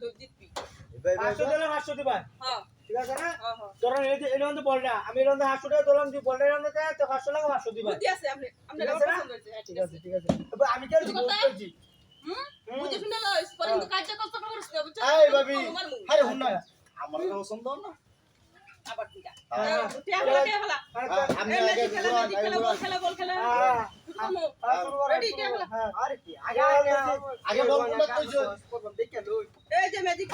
তুই জিতবি পাঁচশো দিলাম পাঁচশো দিবা হ্যাঁ ঠিক আছে না হ্যাঁ হ্যাঁ ধরেন এই যে এই রকম বলটা আমি এরকম পাঁচশো টাকা দিলাম যে বলটা এরকম দেয় তো পাঁচশো টাকা পাঁচশো দিবা বুদ্ধি আছে আপনি আপনি ঠিক আছে না? পছন্দ হয়েছে হ্যাঁ, ঠিক আছে ঠিক আছে আমি কেন কিছু দিব কথা? বলছি হুম হুম। বুঝে শুনে লইস পরে কিন্তু কাজটা কষ্ট করে করছিস বুঝছ এই ভাবি আরে হুন না আমার পছন্দ না আবার ঠিক আছে হ্যাঁ। টিয়া ফেলা টিয়া ফেলা আমি আগে খেলা বল খেলা বল হ্যাঁ। হ্যাঁ, টিয়া। হ্যাঁ। আরে কি আগে আগে বল যে এই খেলা। ম্যাজিক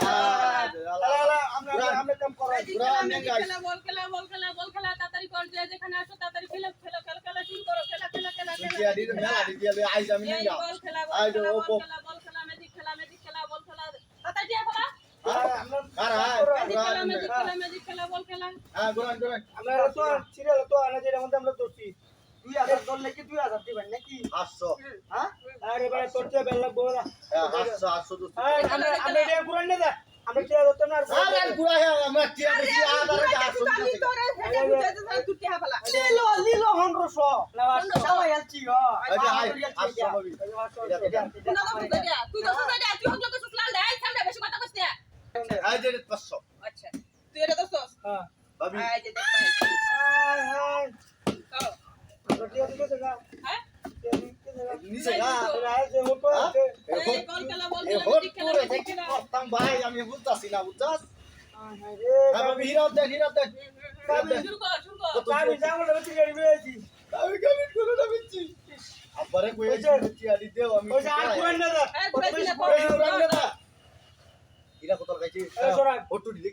আমরা তো সিরিয়াল তো আনা যেটা আমরা ধরছি। দুই হাজার ধরলে কি দুই হাজার দিবেন নাকি? 800 হ্যাঁ? আরে ভাই তোর চেয়ে বেল হ্যাঁ 800 800 তো আমরা আমরা এটা পুরান না আমরা চেয়ে ধরতাম না আর ঘুরা হ্যাঁ আমরা টিয়া দেখি তুই টিয়া ফেলা লিলো লিলো হন্ড্রোশো না সবাই আলছি গো আচ্ছা, আয়, আটশো পাবি। না তো তুই দশ হাজার দিয়া তুই হকলো কইছিস লাল দে এই সামনে বেশি কথা কইছিস আই যে 500 আচ্ছা তুই এটা দছস হ্যাঁ। ভাবি। এই যে দেখ ভাই। Hi hi. আমি বুঝতাছি না রে ভাবি হিরাত দেন হিরাত আমি বিচ্ছি আবারে কইছি টিয়া দিতে আমি ওই আর পুরান না দা ইরা কত গাইছি এই সরাই।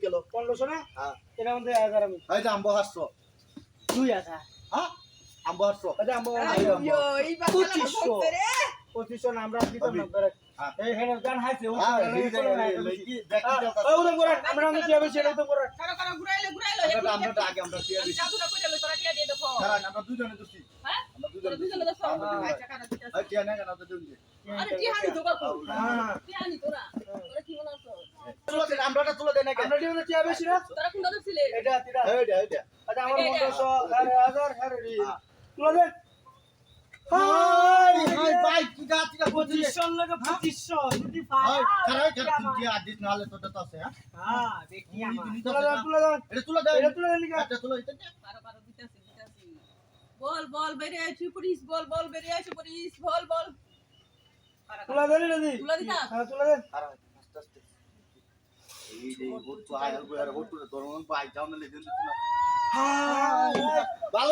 গেল পনেরোশো না হ্যাঁ এটা মধ্যে হাজার আমি এই যে আম্ব হাসছো দুই হাজার হ্যাঁ আম্ব হাসছো এটা বাচ্চা পঁচিশশো। পঁচিশশো আমরা দিতাম না করে হ্যাঁ। এই হেড গান হাইছে ও হ্যাঁ এটা। দেখি হ্যাঁ, উদম করেন, আমরা আমি যাবে সেটা উদম করেন। কারও কারও ঘুরাইলে ঘুরাইলো আমরা আমরা আগে আমরা টিয়া দিছি জাদুটা কইরা লই তোরা টিয়া দিয়ে দেখো কারণ আমরা দুজনে দোস্তি হ্যাঁ আমরা দুজনে দুজনে হ্যাঁ। আচ্ছা কারও দিতে এই টিয়া না কেন আমরা দুজনে আরে টিয়া আনি তো হ্যাঁ। টিয়া আনি তোরা তোরা কি মনে করছ তুলো দেন আমরাটা তুলো দেন আমরা টিয়া টিয়া বেশি না? তোরা কোন দাদা ছিলে এটা, এটা। এইটা আচ্ছা, আমার এটা, এটা। আরে হাজার, আরে রে। হ্যাঁ। তুলে দেন। হাই হাই, হাই ভাই টিকা টিকা বুঝিস পঁচিশশোর লগে পঁচিশশো, যদি হাই খারাপ খারাপ তুই আদিস নালে তোটা তো আছে হ্যাঁ হ্যাঁ, দেখি আমার। তুলে দেন, তুলে দেন। এটা তুলো দেন এটা তুলে দেন লিগা। এটা তুলো এটা পারো পারো দিতেছি দিতেছি বল বল বেরিয়ে আইছি পুলিশ বল বল বেরিয়ে আইছি পুলিশ বল তুলে তুলে? হ্যাঁ, তুলে দেন। আর আস্তে আস্তে এই যে হোট আয় আর আর হোট তো তোর যাও না লেজেন্ড তুলো হাই, হাই। ভালো